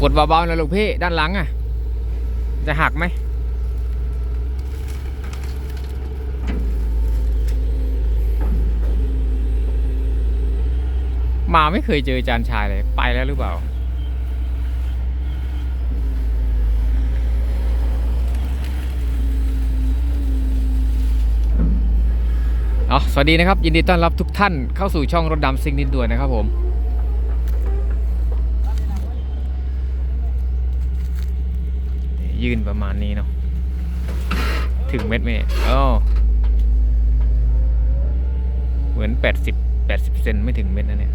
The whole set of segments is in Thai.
กดเบาๆนะลูกพี่ ด้านหลังอะ จะหักไหมมาไม่เคยเจอจานชายเลย ไปแล้วหรือเปล่าอ๋อสวัสดีนะครับ ยินดีต้อนรับทุกท่านเข้าสู่ช่องรถดำซิงนิดด่วนนะครับผม ยืนประมาณนี้เนาะถึงเม็ดไหมอ๋อเหมือน 80 80 เซนไม่ถึงเม็ดนะเนี่ย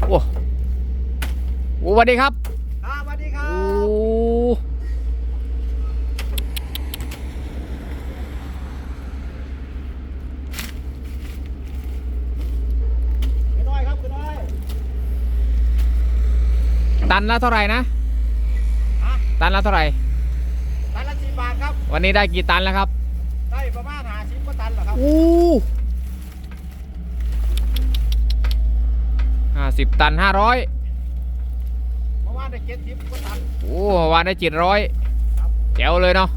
โอ้โหสวัสดีครับสวัสดีครั โอ้ บคุณน้อยครับคุณน้อย ตันละเท่าไหร่นะ ฮะตันละเท่าไหร่ ตันละสิบบาทครับ วันนี้ได้กี่ตันแล้วครับ ได้ประมาณหาสิบกว่าตันเหรอครับ อู้ห้าสิบตันห้าร้อยเมื่อวานได้เจ็ดสิบกว่าตัน โอ้เมื่อวานได้เจ็ดร้อยครับแจ๋วเลยเนาะ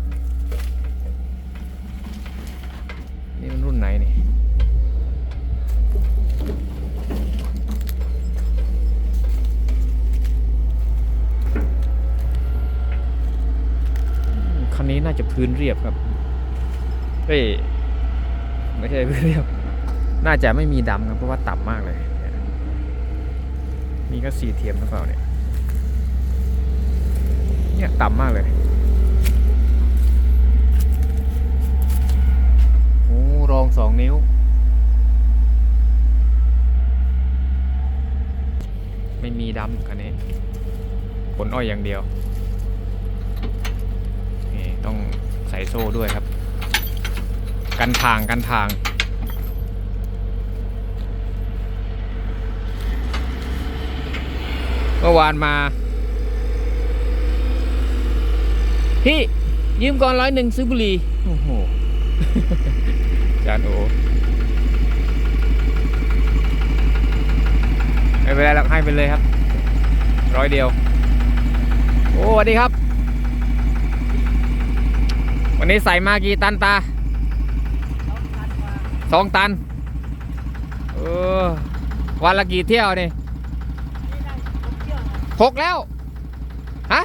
นี่มันรุ่นไหนนี่ คันนี้น่าจะ พื้นเรียบครับเฮ้ยไม่ใช่พื้นเรียบ น่าจะไม่มีดำครับเพราะว่าต่ำมากเลยนี่ยมีก็สีเทียมหรือเปล่าเนี่ยเนี่ยต่ำมากเลยโอ้รองสองนิ้วไม่มีดำคันนี้ขนอ้อยอย่างเดียว นี่ต้อง ส่โซ่ด้วยครับ กันทางกันทาง เมื่อวานมา พี่ยืมก่อนร้อยหนึ่งซื้อบุหรี่โอ้โหจานโอไม่เป็นไรหรอกให้ไปเลยครับ ร้อยเดียว โอ้สวัสดีครับ วันนี้ใส่มากี่ตันตาสองตันเออวันละกี่เที่ยวนี่หกแล้วฮะ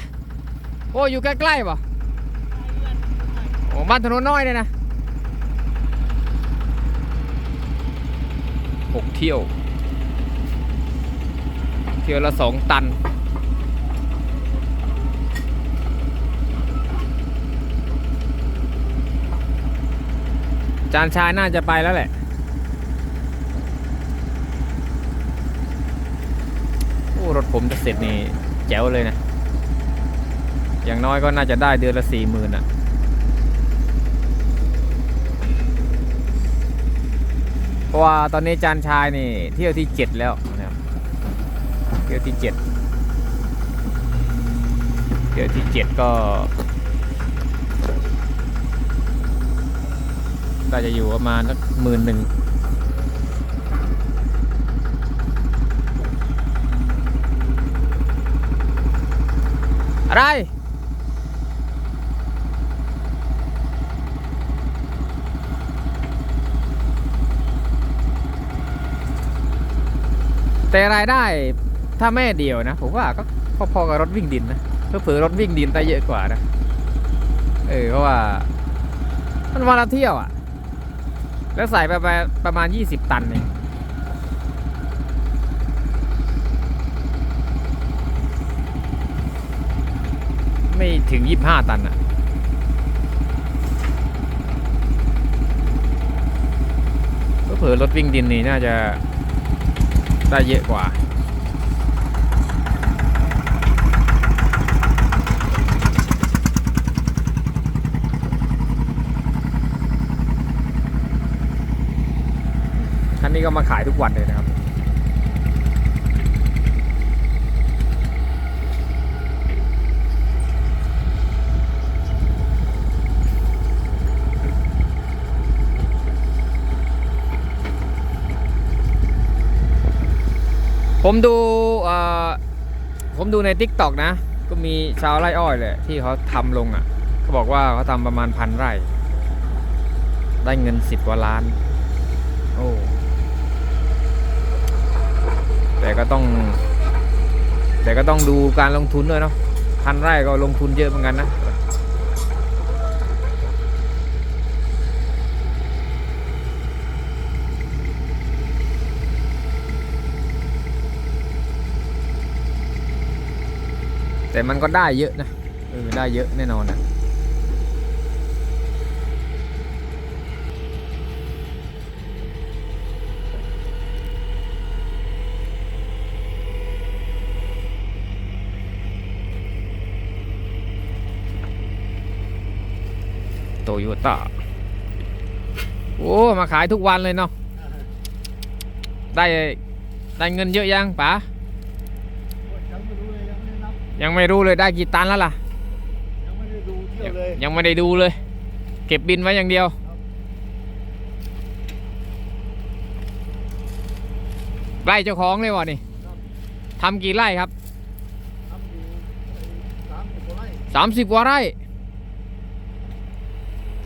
โอ้อยู่ใกล้ๆป่ะบ้านถนนน้อยเลยนะหกเที่ยว เที่ยวละสองตัน จานชายน่าจะไปแล้วแหละ โอ้รถผมจะเสร็จนี่แจ๋วเลยนะ อย่างน้อยก็น่าจะได้เดือนละสี่หมื่นอะเพราะว่าตอนนี้จานชายนี่เที่ยวที่เจ็ดแล้วนะครับเที่ยวที่เจ็ดเที่ยวที่เจ็ดก็ ก็จะอยู่ประมาณสักหมื่นหนึ่งอะไรแต่รายได้ถ้าแม่เดียวนะ ผมว่าก็พอๆกับรถวิ่งดินนะเผื่อรถวิ่งดินได้เยอะกว่านะ เออเพราะว่า มันวันละเที่ยวอะ่ะ แล้วใส่ไปไปประมาณ 20 ตันเองไม่ถึง 25 ตันอะเผื่อรถวิ่งดินนี่น่าจะได้เยอะกว่าานนี้ก็มาขายทุกวันเลยนะครับ ผมดูผมดูในทิกตอกนะ ก็มีชาวไร่อ้อยเลยที่เขาทำลงอะ่ะเขาบอกว่าเขาทำประมาณพันไร่ ได้เงินสิบกว่าล้าน โอ้ แต่ก็ต้อง แต่ก็ต้องดูการลงทุนด้วยเนาะพันไร่ก็ลงทุนเยอะเหมือนกันนะแต่มันก็ได้เยอะนะเออได้เยอะแน่นอนนะ โตโยต้าโอ้มาขายทุกวันเลยเนาะได้ได้เงินเยอะยังป๋ายังไม่รู้เลยยังไม่ได้นับยังไม่รู้เลยได้กี่ตันแล้วล่ะยังไม่ได้ดูเที่ยวเลยยังไม่ได้ดูเลย เก็บบินไว้อย่างเดียวไร่เจ้าของเลยวะนี่ทำกี่ไร่ครับทำอยู่สามสิบกว่าไร่ สามสิบกว่าไร่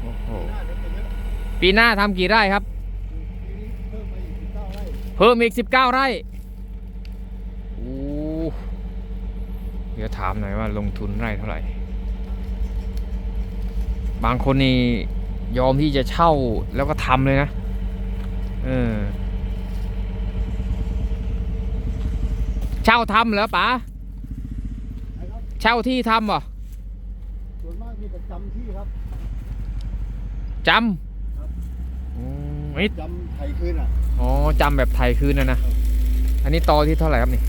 โอ้โห น่าจะเป็นเยอะ ปีหน้าทำกี่ไร่ครับปีนี้เพิ่มมาอีกสิบเก้าไร่เพิ่มอีกสิบเก้าไร่โอ้เดี๋ยวถามหน่อยว่าลงทุนไร่เท่าไหร่ บางคนนี่ยอมที่จะเช่าแล้วก็ทำเลยนะ เออ เช่าทำเหรอป๋านะครับเช่าที่ทำเหรอส่วนมากมีแต่จำที่ครับจครับำอื มเอ้ยจำไทยคืนอะอ๋อจำแบบไทยคืนนะนะ อันนี้ตอที่เท่าไหร่ครับนี่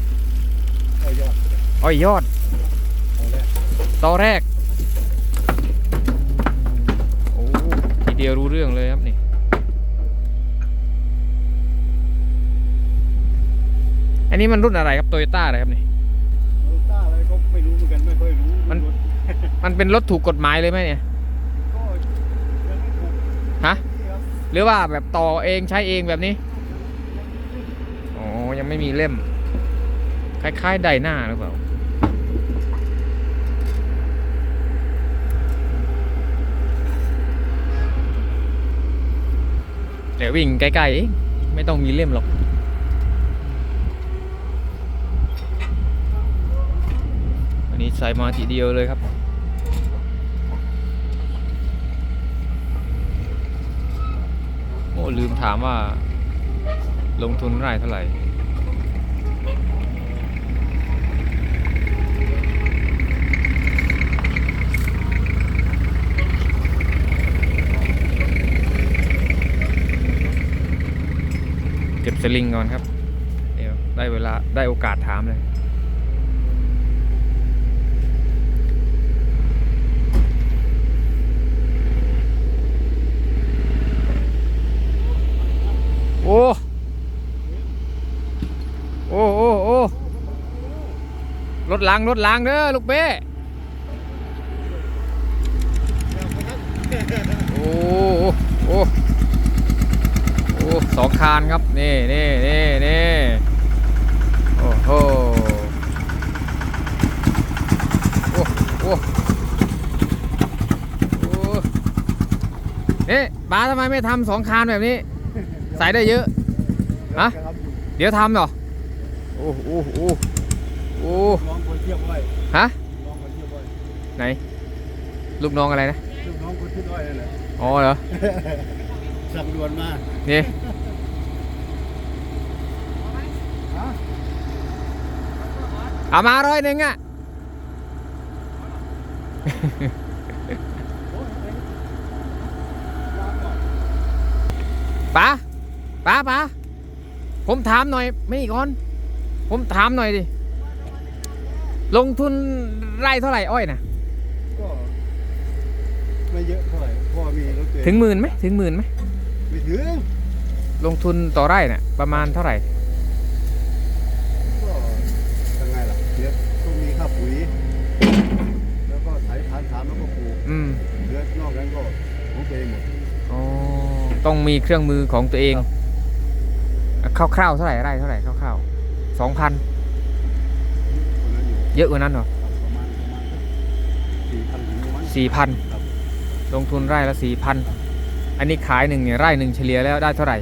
เอายอดอ้อยยอดเอาแรกตอแรก โอ้ทีเดียวรู้เรื่องเลยครับนี่ อันนี้มันรุ่นอะไรครับโตโยต้าอะไรครับนี่โรต้าอะไรก็ไม่รู้เหมือนกันไม่ค่อยรู้มันมันเป็นรถถูกกฎหมายเลยไหมเนี่ย ก็ยังไม่ถูก ฮะ ที่ครับ หรือว่าแบบต่อเองใช้เองแบบนี้อ๋อยังไม่มีเล่ม คล้ายๆไดหน้าหรือเปล่าเดี๋ยววิ่งใกล้ๆไม่ต้องมีเล่มหรอกอันนี้ใส่มาทีเดียวเลยครับ โอ้ ลืมถามว่า ลงทุนไร่เท่าไหร่ เก็บสลิงก่อนครับ เดี๋ยวได้เวลาได้โอกาสถามเลย โอ้โอ้โอ้โอ้รถล้างรถล้างเด้อลูกเป้โอ้โอ้โอ้สองคานครับ นี่นี่นี่นี่โอ้โหโอ้โอ้โอ้นี่บ้าทำไมไม่ทำสองคานแบบนี้ ใส่ได้เยอะ ฮะครับอยู่เดี๋ยวทำเหรอ โอ้โอ้โอ้โอ้น้องคนเทียบไว้ฮะน้องคนเทียบไว้ไหน ลูกน้องอะไรนะ ลูกน้องคนเทียบไว้นั่นแหละอ๋อเหรอ สั่งด่วนมานี่ฮะเอามาร้อยหนึ่งอะโอ้ยเอ้ยวางก่อนป๋า ป๋าป๋าผมถามหน่อยไม่ก่อน ผมถามหน่อยดิ ลงทุนไร่เท่าไหร่อ้อยนะก็ไม่เยอะเท่าไหร่เพราะว่ามีรถเก๋ถึงหมื่นไหมถึงหมื่นไหมไม่ถึงลงทุนต่อไร่น่ะประมาณเท่าไหร่ก็ยังไงล่ะเดี๋ยวต้องมีค่าปุ๋ย แล้วก็ไถทานถามแล้วก็ปลูกอืมเหลือนอกนั้นก็ของตัวเองหมด อ๋อต้องมีเครื่องมือของตัวเอง คร่าวๆเท่าไหร่ไร่เท่าไหร่คร่าวสองพันคนนั้นอยู่เยอะกว่านั้นเหรอครับประมาณประมาณสี่พันถึงประมาณสี่พันครับลงทุนไร่ละสี่พันอันนี้ขายหนึ่งเนี่ยไร่หนึ่งเฉลี่ยแล้วได้เท่าไหร่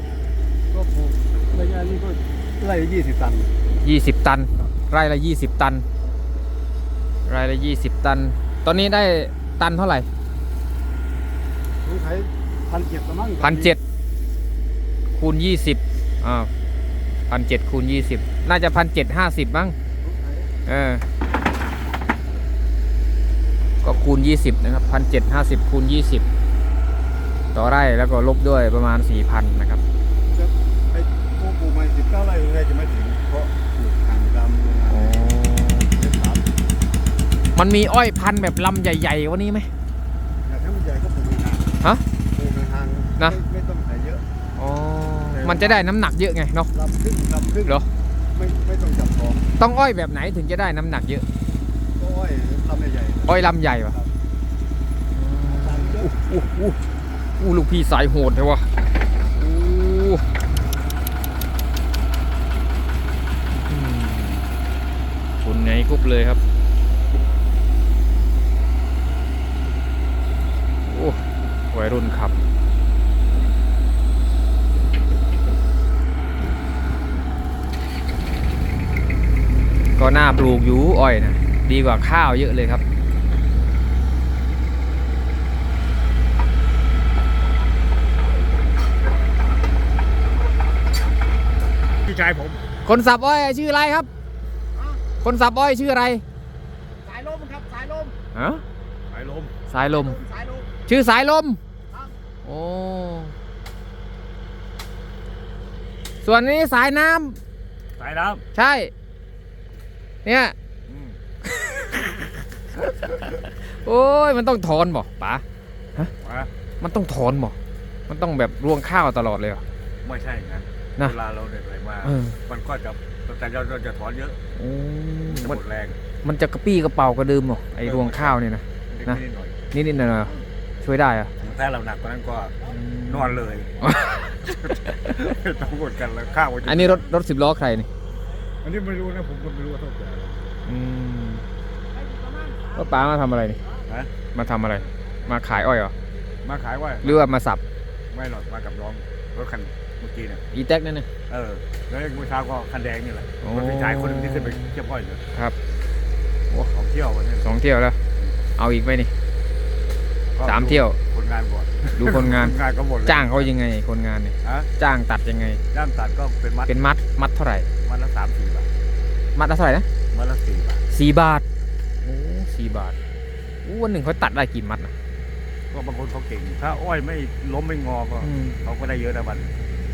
ก็ปลูกระยะนี้ก็ไร่ยี่สิบตันยี่สิบตัน ไร่ละยี่สิบตัน ไร่ละยี่สิบตัน ตอนนี้ได้ตันเท่าไหร่ต้องใช้พันเจ็ดประมาณพันเจ็ดคูณยี่สิบ อ่าพันเจ็ดคูณยี่สิบน่าจะพันเจ็ดห้าสิบมั้งเออก็คูณ20นะครับ1,750คูณ20ต่อไร่แล้วก็ลบด้วยประมาณ4,000นะครับจะไปปลูกปลูกมาสิบเก้าไร่ไร่จะไม่ถึงเพราะปลูกห่างตามโรงงานเจ็ดสามมันมีอ้อยพันธุ์แบบลำใหญ่ๆกว่านี้ไหมแต่ถ้ามันใหญ่ก็ปลูกห่างฮะ ปลูกห่างๆนะ ไม่ไม่ต้องใส่เยอะอ๋อ มันจะได้น้ำหนักเยอะไงเนาะลำครึ่งลำครึ่งเหรอไม่ไม่ต้องจับของต้องอ้อยแบบไหนถึงจะได้น้ำหนักเยอะ ก็อ้อยลำใหญ่ๆอ้อยลำใหญ่ปะครับลำเยอะอู้อู้อู้ลูกพี่สายโหดเลยวะอู้อืมคุณไงกุ๊บเลยครับโอ้วัยรุ่นขับ ก็น่าปลูกอยู่อ้อยนะดีกว่าข้าวเยอะเลยครับ พี่ชายผมคนสับอ้อยชื่ออะไรครับ คนสับอ้อยชื่ออะไร สายลมครับสายลมฮะสายลมสายลม สายลม ชื่อสายลมครับ โอ้ส่วนนี้สายน้สายน้ำใช่ เนี่ย โอ้ย มันต้องถอนบ่ป๋าำมันต้องถอนบ่มันต้องแบบรวงข้าวตลอดเลยเหรอ ไม่ใช่อย่างนั้นนะเวลาเราเด็ดอะไรมาเออมันก็จะแต่เราเราจะถอนเยอะโอ้จะหมัมนดแรง มันจะกระปี้กระเป๋ากระดืมเหรอไอ้รวงข้าวเนี่ยนะนะนิดๆหน่อยนิดๆหน่อยๆช่วยได้เหรอะๆถ้าเราหนักกว่านั้นก็นอนเลยไม่ต้องกดกันแล้วข้าวจะอันนี้รถรถสิบล้อใครนี่ อันนี้ไม่รู้นะผมก็ไม่รู้ว่าเท่าไหร่อืมว่าป้ามาทำอะไรนี่ฮะมาทำอะไร มาขายอ้อยเหรอมาขายว่าหรือว่ามาสับไม่หรอกมากับน้องรถคันเมื่อกี้เนี่ยอีแท็กนั่นนะเออแล้วเมื่อเช้าก็คันแดงนี่แหละโอ้รถพี่ชายคนหนึงที่ขึ้นไปเที่ยวอ้อยเลยครับของเที่ยววันนี้สองเที่ยวแล้ว เอาอีกไหมนี่ก็สามเที่ยว คนงานก่อนดูคนงานคนงานก็หมดแล้วจ้างเขายังไงคนงานเนี่ยฮะจ้างตัดยังไงย่ามตัดก็เป็นมัดเป็นมัดมัดเท่าไหร่ มัดละสามสี่บาทมัดละเท่าไหร่นะมัดละสี่บาทสี่บาทโอ้สี่บาทอู้วันหนึ่งเขาตัดได้กี่มัดนะก็บางคนเขาเก่ง ถ้าอ้อยไม่ล้มไม่งอก็อืมเขาก็ได้เยอะนะวัน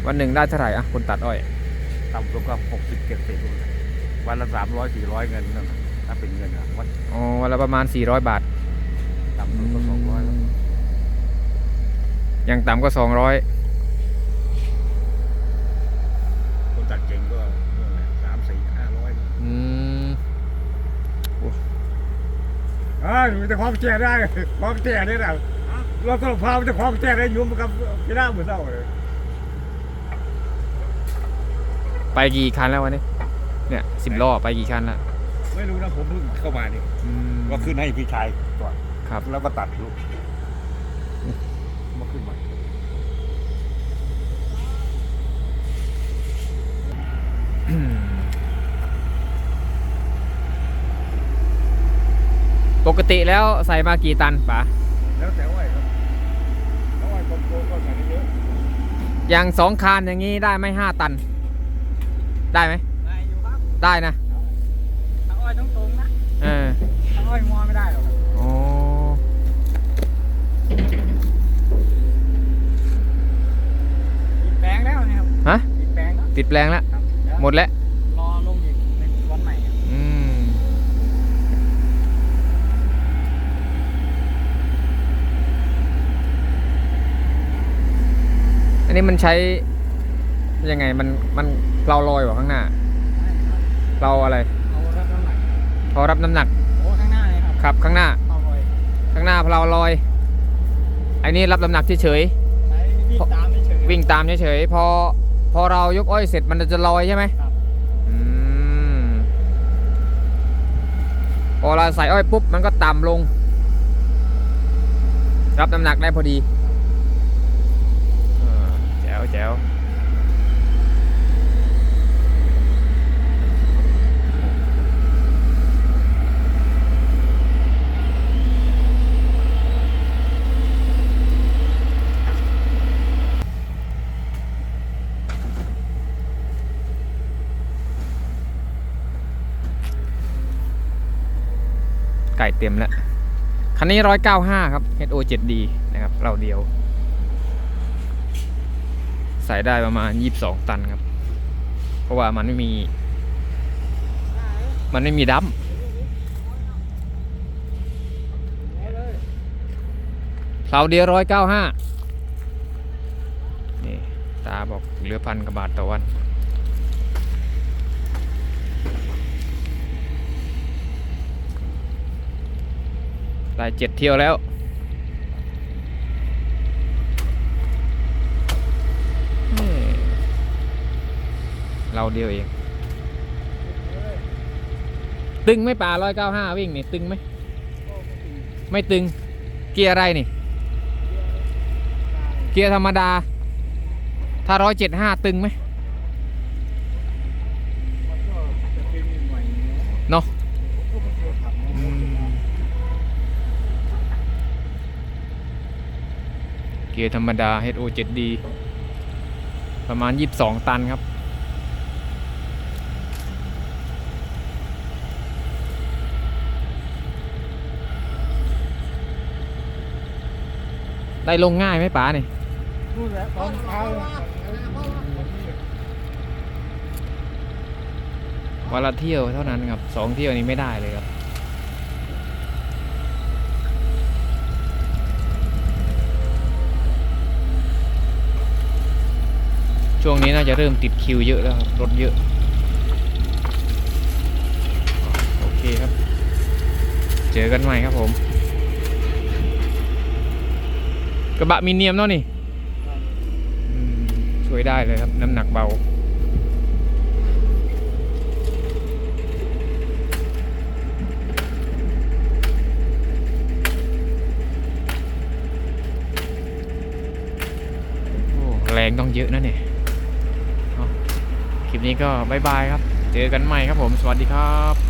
วันหนึ่งได้เท่าไหร่อะคนตัดอ้อย ต่ำสุดก็หกสิบเจ็ดสิบวันละสามร้อยสี่ร้อยเงินนั่นน่ะถ้าเป็นเงินอะวันอ๋อวันละประมาณ 400 บาทต่ำสุดก็สองร้อยแล้วอย่างต่ำก็ 200คนตัดเก่งก็สามสี่ห้าร้อย อืม อ่าหนูจะคล้องแจได้คล้องแจได้แล้วเราต้องพาไปจะคล้องแจได้ยุ่มกับพี่น้าเหมือนเศร้าเลยไปกี่คันแล้ววันนี้ เนี่ยสิบล้อไปกี่คันแล้วไม่รู้นะผมเพิ่งเข้ามานี่อืมก็ขึ้นให้พี่ชายก่อนครับ แล้วก็ตัดลูกมาขึ้นม ปกติแล้วใส่มากี่ตันป๋าแล้วแต่อ้อยครับแล้วอ้อยกลมๆก็ใส่ได้เยอะอย่างสองคานอย่างนี้ได้ไหมห้าตัน ได้ไหมได้อยู่ครับได้นะถ้าอ้อยตรงๆนะเออถ้าอ้อยมอไม่ได้หรอกครับอ๋อปิดแปลงแล้วเนี่ยครับฮะปิดแปลงแล้วติดแปลงแล้วครับเดี๋ยวหมดแล้ว อันนี้มันใช้ยังไงมันมันเราลอยกว่าข้างหน้า เราอะไรพอรับน้ำหนักขับโอ้ข้างหน้าเลยครับครับข้างหน้าเอข้างหน้าเราลอยอันนี้รับน้ำหนักเฉยใช้วิ่งตามเฉยเฉยพอพอเรายกอ้อยเสร็จมันจะลอยใช่ไหมพอเราใส่อ้อยปุ๊บมันก็ต่ำลง รับน้ำหนักได้พอดี วแจ๋วไก่เต็มแล้ว คันนี้ 195 ครับ HO 7D นะครับ เราเดียว ใส่ได้ประมาณ 22 ตันครับ เพราะว่ามันไม่มี มันไม่มีดัมเราเดียว195นี่ ตาบอกเหลือพันกว่าบาทต่อวันได้เจ็ดเที่ยวแล้วเอ้ย เราเดียวเอง ตึงไม่ป่าร้อยเก้าห้าวิ่งนี่ตึงไหม ไม่ตึง เกียร์อะไรนี่ เกียร์ธรรมดา ถ้าร้อยเจ็ดห้าตึงไหมเนาะเกียร์ธรรมดา HO 7D ประมาณ 22 ตันครับ ได้ลงง่ายไหมป๋าเนี่ยนู่นแหละตอนเช้าวันละเที่ยวเท่านั้นครับสองเที่ยวนี้ไม่ได้เลยครับช่วงนี้น่าจะเริ่มติดคิวเยอะแล้วครับ รถเยอะ โอเคครับ เจอกันใหม่ครับผม กระบะมีเนียมเนาะนี่ช่วยได้เลยครับ น้ำหนักเบาโอ้แรงต้องเยอะนะเนี่ยคลิปนี้ก็บายบายครับ เจอกันใหม่ครับผม สวัสดีครับ